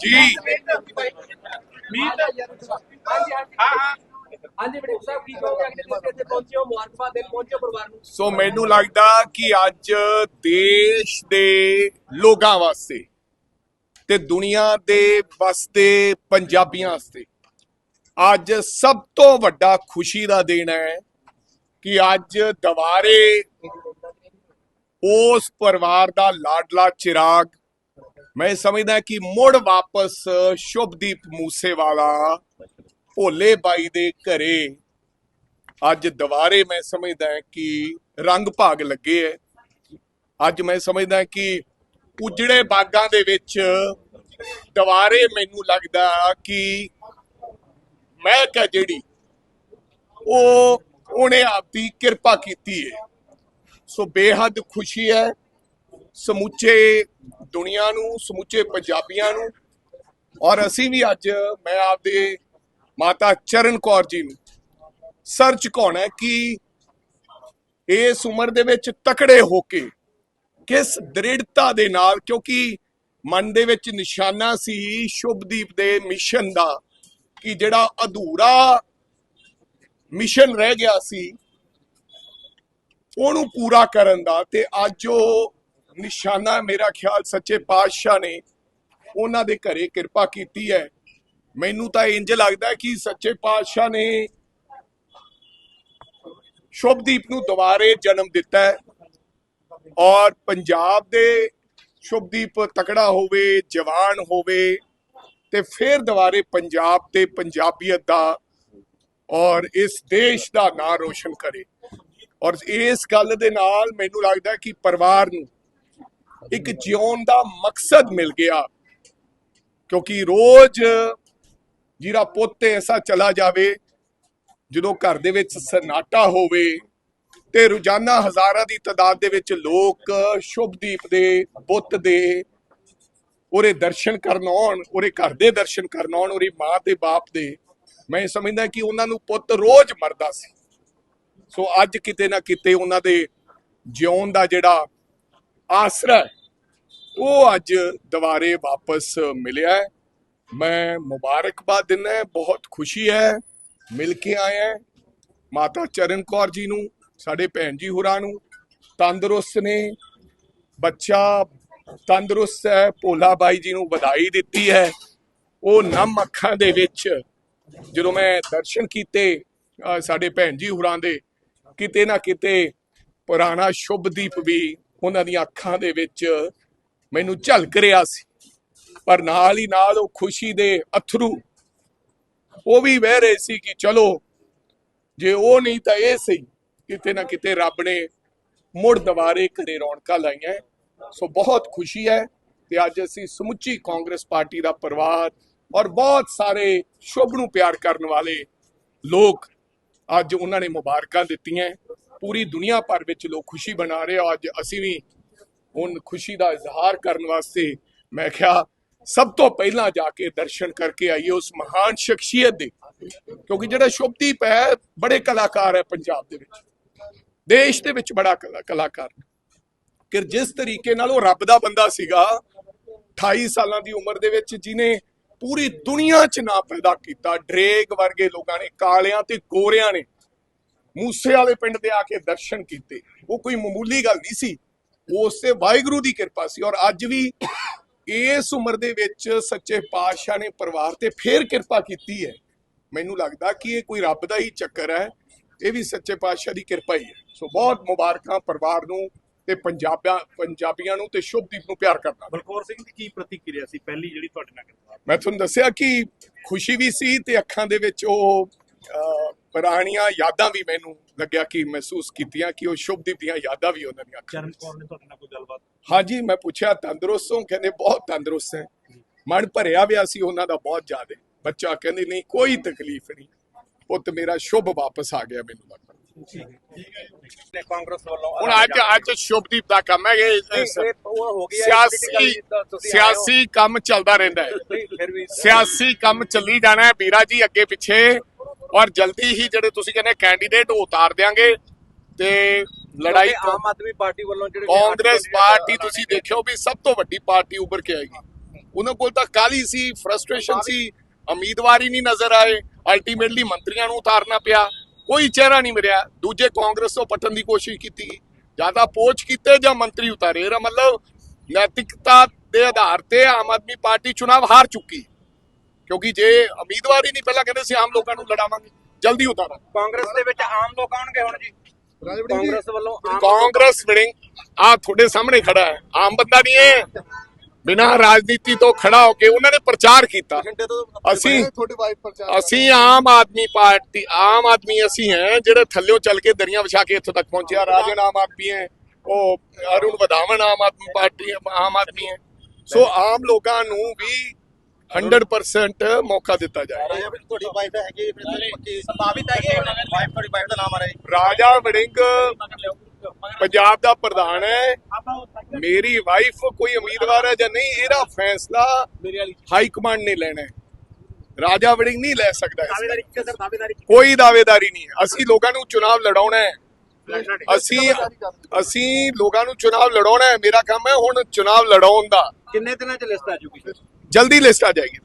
ਜੀ। ਮੀਤ ਹਾਂ ਹਾਂ ਹਾਂਜੀ ਬੜੇ ਸਾਹਿਬ ਕੀ ਕਹੋਗੇ? ਅਗਲੇ ਦਿਨ ਇੱਥੇ ਪਹੁੰਚੇ ਹੋ ਮੁਬਾਰਕਬਾਦ ਦੇਣ ਪਹੁੰਚੇ ਹੋ ਪਰਿਵਾਰ ਨੂੰ। ਸੋ ਮੈਨੂੰ ਲੱਗਦਾ ਕਿ ਅੱਜ ਦੇਸ਼ ਦੇ ਲੋਕਾਂ ਵਾਸਤੇ ਤੇ ਦੁਨੀਆ ਦੇ ਵਸਦੇ ਪੰਜਾਬੀਆਂ ਵਾਸਤੇ। ਅੱਜ ਸਭ ਤੋਂ ਵੱਡਾ ਖੁਸ਼ੀ ਦਾ ਦਿਨ ਹੈ ਕਿ ਅੱਜ ਦੁਬਾਰੇ ਉਸ ਪਰਿਵਾਰ ਦਾ ਲਾਡਲਾ ਚਿਰਾਗ, ਮੈਂ ਸਮਝਦਾ ਕਿ ਮੁੜ ਵਾਪਸ ਸ਼ੁਭਦੀਪ ਮੂਸੇਵਾਲਾ ਭੋਲੇ ਬਾਈ ਦੇ ਘਰੇ ਅੱਜ ਦੁਬਾਰੇ ਮੈਂ ਸਮਝਦਾ ਕਿ ਰੰਗ ਭਾਗ ਲੱਗੇ ਹੈ। ਅੱਜ ਮੈਂ ਸਮਝਦਾ ਕਿ ਉਜੜੇ ਬਾਗਾਂ ਦੇ ਵਿੱਚ ਦੁਬਾਰੇ ਮੈਨੂੰ ਲੱਗਦਾ ਕਿ ਮਹਿਕ ਹੈ ਜਿਹੜੀ ਉਹ, ਉਹਨੇ ਆਪਦੀ ਕਿਰਪਾ ਕੀਤੀ ਹੈ ਸੋ ਬੇਹੱਦ ਖੁਸ਼ੀ ਹੈ ਸਮੁੱਚੇ ਦੁਨੀਆ ਨੂੰ, ਸਮੁੱਚੇ ਪੰਜਾਬੀਆਂ ਨੂੰ। ਔਰ ਅਸੀਂ ਵੀ ਅੱਜ ਮੈਂ ਆਪਦੇ ਮਾਤਾ ਚਰਨ ਕੌਰ ਜੀ ਨੂੰ ਸਰ ਝੁਕਾਉਣਾ ਕਿ ਇਸ ਉਮਰ ਦੇ ਵਿੱਚ ਤਕੜੇ ਹੋ ਕੇ ਕਿਸ ਦ੍ਰਿੜਤਾ ਦੇ ਨਾਲ, ਕਿਉਂਕਿ ਮਨ ਦੇ ਵਿੱਚ ਨਿਸ਼ਾਨਾ ਸੀ ਸ਼ੁਭਦੀਪ ਦੇ ਮਿਸ਼ਨ ਦਾ, ਕਿ ਜਿਹੜਾ ਅਧੂਰਾ ਮਿਸ਼ਨ ਰਹਿ ਗਿਆ ਸੀ, ਉਹਨੂੰ ਪੂਰਾ ਕਰਨ ਦਾ। ਤੇ ਅੱਜ ਉਹ ਨਿਸ਼ਾਨਾ, ਮੇਰਾ ਖਿਆਲ ਸੱਚੇ ਪਾਤਸ਼ਾਹ ਨੇ ਉਹਨਾਂ ਦੇ ਘਰੇ ਕਿਰਪਾ ਕੀਤੀ ਹੈ। ਮੈਨੂੰ ਤਾਂ ਇੰਜ ਲੱਗਦਾ ਕਿ ਸੱਚੇ ਪਾਤਸ਼ਾਹ ਨੇ ਸ਼ੁਭਦੀਪ ਨੂੰ ਦੁਬਾਰੇ ਜਨਮ ਦਿੱਤਾ ਹੈ। ਔਰ ਪੰਜਾਬ ਦੇ ਸ਼ੁਭਦੀਪ ਤਕੜਾ ਹੋਵੇ, ਜਵਾਨ ਹੋਵੇ ਤੇ ਫਿਰ ਦੁਬਾਰੇ ਪੰਜਾਬ ਤੇ ਪੰਜਾਬੀਅਤ ਦਾ ਔਰ ਇਸ ਦੇਸ਼ ਦਾ ਨਾਂ ਰੋਸ਼ਨ ਕਰੇ। ਔਰ ਇਸ ਗੱਲ ਦੇ ਨਾਲ ਮੈਨੂੰ ਲੱਗਦਾ ਕਿ ਪਰਿਵਾਰ ਨੂੰ ਇੱਕ ਜਿਉਣ ਦਾ ਮਕਸਦ ਮਿਲ ਗਿਆ, ਕਿਉਂਕਿ ਰੋਜ਼ ਜਿਹੜਾ ਪੁੱਤ ਐਸਾ ਚਲਾ ਜਾਵੇ, ਜਦੋਂ ਘਰ ਦੇ ਵਿੱਚ ਸਨਾਟਾ ਹੋਵੇ ਤੇ ਰੋਜ਼ਾਨਾ ਹਜ਼ਾਰਾਂ ਦੀ ਤਾਦਾਦ ਦੇ ਵਿੱਚ ਲੋਕ ਸ਼ੁਭਦੀਪ ਦੇ, ਬੁੱਤ ਦੇ ਉਹਦੇ ਦਰਸ਼ਨ ਕਰਨ ਆਉਣ ਉਹਦੇ ਘਰ ਦੇ ਦਰਸ਼ਨ ਕਰਨ ਆਉਣ ਉਹਦੀ ਮਾਂ ਤੇ ਬਾਪ ਦੇ। ਮੈਂ ਸਮਝਦਾ ਕਿ ਉਹਨਾਂ ਨੂੰ ਪੁੱਤ ਰੋਜ਼ ਮਰਦਾ ਸੀ। ਸੋ ਅੱਜ ਕਿਤੇ ਨਾ ਕਿਤੇ ਉਹਨਾਂ ਦੇ ਜਿਉਣ ਦਾ ਜਿਹੜਾ ਆਸਰਾ ਉਹ ਅੱਜ ਦੁਬਾਰੇ ਵਾਪਸ ਮਿਲਿਆ ਹੈ। ਮੈਂ ਮੁਬਾਰਕਬਾਦ ਦਿੰਦਾ ਬਹੁਤ ਖੁਸ਼ੀ ਹੈ, ਮਿਲ ਕੇ ਆਇਆ ਮਾਤਾ ਚਰਨ ਕੌਰ ਜੀ ਨੂੰ ਸਾਡੇ ਭੈਣ ਜੀ ਹੋਰਾਂ ਨੂੰ ਤੰਦਰੁਸਤ ਨੇ, ਬੱਚਾ ਤੰਦਰੁਸਤ ਹੈ, ਭੋਲਾ ਬਾਈ ਜੀ ਨੂੰ ਵਧਾਈ ਦਿੱਤੀ ਹੈ। ਉਹ ਨਮ ਅੱਖਾਂ ਦੇ ਵਿੱਚ ਜਦੋਂ ਮੈਂ ਦਰਸ਼ਨ ਕੀਤੇ ਸਾਡੇ ਭੈਣ ਜੀ ਹੋਰਾਂ ਦੇ, ਕਿਤੇ ਨਾ ਕਿਤੇ ਪੁਰਾਣਾ ਸ਼ੁਭਦੀਪ ਵੀ ਉਹਨਾਂ ਦੀਆਂ ਅੱਖਾਂ ਦੇ ਵਿੱਚ ਮੈਨੂੰ ਝਲਕ ਰਿਹਾ ਸੀ। ਪਰ ਨਾਲ ਹੀ ਨਾਲ ਉਹ ਖੁਸ਼ੀ ਦੇ ਅਥਰੂ ਉਹ ਵੀ ਵਹਿ ਰਹੇ ਸੀ ਕਿ ਚਲੋ, ਜੇ ਉਹ ਨਹੀਂ ਤਾਂ ਇਹ ਸਹੀ। ਕਿਤੇ ਨਾ ਕਿਤੇ ਰੱਬ ਨੇ ਮੁੜ ਦੁਬਾਰੇ ਘਰੇ ਰੌਣਕਾਂ ਲਾਈਆਂ ਸੋ ਬਹੁਤ ਖੁਸ਼ੀ ਹੈ ਤੇ ਅੱਜ ਅਸੀਂ ਸਮੁੱਚੀ ਕਾਂਗਰਸ ਪਾਰਟੀ ਦਾ ਪਰਿਵਾਰ ਔਰ ਬਹੁਤ ਸਾਰੇ ਸ਼ੁਭ ਨੂੰ ਪਿਆਰ ਕਰਨ ਵਾਲੇ ਲੋਕ ਅੱਜ ਉਹਨਾਂ ਨੇ ਮੁਬਾਰਕਾਂ ਦਿੱਤੀਆਂ ਪੂਰੀ ਦੁਨੀਆ ਭਰ ਵਿੱਚ ਲੋਕ ਖੁਸ਼ੀ ਮਨਾ ਰਹੇ ਆ। ਅੱਜ ਅਸੀਂ ਵੀ ਹੁਣ ਖੁਸ਼ੀ ਦਾ ਇਜ਼ਹਾਰ ਕਰਨ ਵਾਸਤੇ ਮੈਂ ਕਿਹਾ ਸਭ ਤੋਂ ਪਹਿਲਾਂ ਜਾ ਕੇ ਦਰਸ਼ਨ ਕਰਕੇ ਆਈਏ ਉਸ ਮਹਾਨ ਸ਼ਖਸੀਅਤ ਦੇ। ਕਿਉਂਕਿ ਜਿਹੜਾ ਸ਼ੁਭਦੀਪ ਹੈ, ਬੜੇ ਕਲਾਕਾਰ ਹੈ ਪੰਜਾਬ ਦੇ ਵਿੱਚ। ਦੇਸ਼ ਦੇ ਵਿੱਚ ਬੜਾ ਕਲਾ- ਕਲਾਕਾਰ ਕਿ ਜਿਸ ਤਰੀਕੇ ਨਾਲ ਉਹ ਰੱਬ ਦਾ ਬੰਦਾ ਸੀਗਾ 28 ਸਾਲਾਂ ਦੀ ਉਮਰ ਦੇ ਵਿੱਚ ਜਿਨੇ ਪੂਰੀ ਦੁਨੀਆ 'ਚ ਨਾਂ ਪੈਦਾ ਕੀਤਾ, ਡਰੇਗ ਵਰਗੇ ਲੋਕਾਂ ਨੇ, ਕਾਲਿਆਂ ਤੇ ਗੋਰਿਆਂ ਨੇ, ਮੂਸੇ ਵਾਲੇ ਪਿੰਡ ਦੇ ਆ ਕੇ ਦਰਸ਼ਨ ਕੀਤੇ। ਉਹ ਕੋਈ ਮਾਮੂਲੀ ਗੱਲ ਨਹੀਂ ਸੀ। ਉਸੇ ਵਾਹਿਗੁਰੂ ਦੀ ਕਿਰਪਾ ਸੀ ਔਰ ਅੱਜ ਵੀ ਇਸ ਉਮਰ ਦੇ ਵਿੱਚ ਸੱਚੇ ਪਾਤਸ਼ਾਹ ਨੇ ਪਰਿਵਾਰ ਤੇ ਫੇਰ ਕਿਰਪਾ ਕੀਤੀ ਹੈ। ਮੈਨੂੰ ਲੱਗਦਾ ਕਿ ਇਹ ਕੋਈ ਰੱਬ ਦਾ ਹੀ ਚੱਕਰ ਹੈ। ਇਹ ਵੀ ਸੱਚੇ ਪਾਤਸ਼ਾਹ ਦੀ ਕਿਰਪਾ ਹੀ ਹੈ। ਸੋ ਬਹੁਤ ਮੁਬਾਰਕਾਂ ਪਰਿਵਾਰ ਨੂੰ ਤੇ ਪੰਜਾਬੀਆਂ ਪੰਜਾਬੀਆਂ ਨੂੰ ਤੇ ਸ਼ੁਭਦੀਪ ਨੂੰ ਪਿਆਰ ਕਰਦਾ ਬਲਕੌਰ ਸਿੰਘ ਦੀ ਕੀ ਪ੍ਰਤੀਕਿਰਿਆ ਸੀ ਪਹਿਲੀ ਜਿਹੜੀ ਤੁਹਾਡੇ ਨਾਲ ਗੱਲਬਾਤ ਮੈਂ ਤੁਹਾਨੂੰ ਦੱਸਿਆ ਕਿ ਖੁਸ਼ੀ ਵੀ ਸੀ ਤੇ ਅੱਖਾਂ ਦੇ ਵਿੱਚ ਉਹ ਪੁਰਾਣੀਆਂ ਯਾਦਾਂ ਵੀ ਮੈਨੂੰ ਲੱਗਿਆ ਕਿ ਮਹਿਸੂਸ ਕੀਤੀਆਂ ਕਿ ਉਹ ਸ਼ੁਭਦੀਪ ਦੀਆਂ ਯਾਦਾਂ ਵੀ ਉਹਨਾਂ ਦੀਆਂ ਅੱਖਾਂ ਚਰਨ ਕੌਰ ਨੇ ਤੁਹਾਡੇ ਨਾਲ ਕੋਈ ਗੱਲਬਾਤ? ਹਾਂਜੀ ਮੈਂ ਪੁੱਛਿਆ ਤੰਦਰੁਸਤ ਹੋ? ਕਹਿੰਦੇ ਬਹੁਤ ਤੰਦਰੁਸਤ ਹੈ। ਮਨ ਭਰਿਆ ਹੋਇਆ ਸੀ ਉਹਨਾਂ ਦਾ ਬਹੁਤ ਜ਼ਿਆਦਾ। ਬੱਚਾ ਕਹਿੰਦੇ ਨਹੀਂ ਕੋਈ ਤਕਲੀਫ ਨਹੀਂ। ਪੁੱਤ ਮੇਰਾ ਸ਼ੁਭ ਵਾਪਸ ਆ ਗਿਆ ਮੈਨੂੰ ਲੱਗਦਾ। ਨੇ ਕਾਂਗਰਸ ਵੱਲੋਂ ਹੁਣ ਅੱਜ ਅੱਜ ਸ਼ੁਭਦੀਪ ਦਾ ਕੰਮ ਹੈ ਇਹ ਸਿਆਸੀ ਸਿਆਸੀ ਕੰਮ ਚੱਲਦਾ ਰਹਿੰਦਾ ਹੈ। ਸਿਆਸੀ ਕੰਮ ਚੱਲੀ ਜਾਣਾ ਹੈ ਵੀਰਾ ਜੀ ਅੱਗੇ ਪਿੱਛੇ। ਔਰ ਜਲਦੀ ਹੀ ਜਿਹੜੇ ਤੁਸੀਂ ਕਹਿੰਦੇ ਕੈਂਡੀਡੇਟ ਉਹ ਉਤਾਰ ਦਿਆਂਗੇ ਤੇ ਲੜਾਈ ਆਮ ਆਦਮੀ ਪਾਰਟੀ ਵੱਲੋਂ ਜਿਹੜੇ ਕਾਂਗਰਸ ਪਾਰਟੀ ਤੁਸੀਂ ਦੇਖਿਓ ਵੀ ਸਭ ਤੋਂ ਵੱਡੀ ਪਾਰਟੀ ਉੱਭਰ ਕੇ ਆਏਗੀ। ਉਹਨਾਂ ਕੋਲ ਤਾਂ ਕਾਲੀ ਸੀ ਫਰਸਟ੍ਰੇਸ਼ਨ ਸੀ ਉਮੀਦਵਾਰ ਨਹੀਂ ਨਜ਼ਰ ਆਏ। ਅਲਟੀਮੇਟਲੀ ਮੰਤਰੀਆਂ ਨੂੰ ਉਤਾਰਨਾ ਪਿਆ ਕੋਈ ਚਿਹਰਾ ਨਹੀਂ ਮਿਲਿਆ। ਦੂਜੇ ਕਾਂਗਰਸ ਤੋਂ ਪਟਣ ਦੀ ਕੋਸ਼ਿਸ਼ ਕੀਤੀ। ਜ਼ਿਆਦਾ ਪੋਚ ਕੀਤੇ ਜਾਂ ਮੰਤਰੀ ਉਤਾਰੇ। ਇਹਦਾ ਮਤਲਬ ਨੈਤਿਕਤਾ ਦੇ ਆਧਾਰ ਤੇ ਆਮ ਆਦਮੀ ਪਾਰਟੀ ਚੁਣਾਵ ਹਾਰ ਚੁੱਕੀ। ਕਿਉਂਕਿ ਜੇ ਉਮੀਦਵਾਰ ਹੀ ਨਹੀਂ ਪਹਿਲਾਂ ਕਹਿੰਦੇ ਸੀ ਆਮ ਲੋਕਾਂ ਨੂੰ ਲੜਾਵਾਂਗੇ। ਜਲਦੀ ਉਤਾਰਾਂ। ਕਾਂਗਰਸ ਦੇ ਵਿੱਚ ਆਮ ਲੋਕ ਆਉਣਗੇ ਹੁਣ ਜੀ। ਕਾਂਗਰਸ ਵੱਲੋਂ ਕਾਂਗਰਸ ਵਿੜਿੰਗ ਆ ਤੁਹਾਡੇ ਸਾਹਮਣੇ ਖੜਾ ਹੈ। ਆਮ ਬੰਦਾ ਨਹੀਂ ਹੈ। ਬਿਨਾਂ ਰਾਜਨੀਤੀ ਤੋਂ ਖੜਾ ਹੋ ਕੇ ਉਹਨਾਂ ਨੇ ਪ੍ਰਚਾਰ ਕੀਤਾ। ਅਸੀਂ ਅਸੀਂ ਆਮ ਆਦਮੀ ਪਾਰਟੀ ਆਮ ਆਦਮੀ ਅਸੀਂ ਹੈ ਜਿਹੜੇ ਥੱਲਿਓਂ ਚੱਲ ਕੇ ਦਰੀਆਂ ਵਿਛਾ ਕੇ ਇੱਥੋਂ ਤੱਕ ਪਹੁੰਚਿਆ। ਰਾਜਨ ਆਮ ਆਦਮੀ ਹੈ ਉਹ ਅਰੁਣ ਵਧਾਵਨ ਆਮ ਆਦਮੀ ਪਾਰਟੀ ਆਮ ਆਦਮੀ ਹੈ। ਸੋ ਆਮ ਲੋਕਾਂ ਨੂੰ ਵੀ 100% ਮੌਕਾ ਦਿੱਤਾ ਜਾਏ। ਤੁਹਾਡੀ ਵਾਈਫ ਹੈਗੀ ਪੱਕੀ ਸੰਭਾਵਿਤ ਹੈਗੀ ਵਾਈਫ ਤੁਹਾਡੀ ਵਾਈਫ ਦਾ ਨਾਮ ਆ ਰਿਹਾ ਰਾਜਾ ਵੜਿੰਗ ਪੰਜਾਬ ਦਾ ਪ੍ਰਧਾਨ ਹੈ। ਮੇਰੀ ਵਾਈਫ ਕੋਈ ਉਮੀਦਵਾਰ ਹੈ ਜਾਂ ਨਹੀਂ ਇਹਦਾ ਫੈਸਲਾ ਹਾਈ ਕਮਾਂਡ ਨੇ ਲੈਣਾ ਹੈ। ਰਾਜਾ ਵੜਿੰਗ ਨਹੀਂ ਲੈ ਸਕਦਾ ਕੋਈ ਦਾਅਵੇਦਾਰੀ ਨਹੀਂ। ਅਸੀਂ ਲੋਕਾਂ ਨੂੰ ਚੁਣਾਵ ਲੜਾਉਣਾ ਹੈ। ਅਸੀਂ ਅਸੀਂ ਲੋਕਾਂ ਨੂੰ ਚੁਣਾਵ ਲੜਾਉਣਾ ਹੈ। ਮੇਰਾ ਕੰਮ ਹੈ ਹੁਣ ਚੁਣਾਵ ਲੜਾਉਣ ਦਾ। ਕਿੰਨੇ ਦਿਨਾਂ ਚ ਲਿਸਟ ਆ ਜੂਗੀ ਜਲਦੀ ਲਿਸਟ ਆ ਜਾਏਗੀ।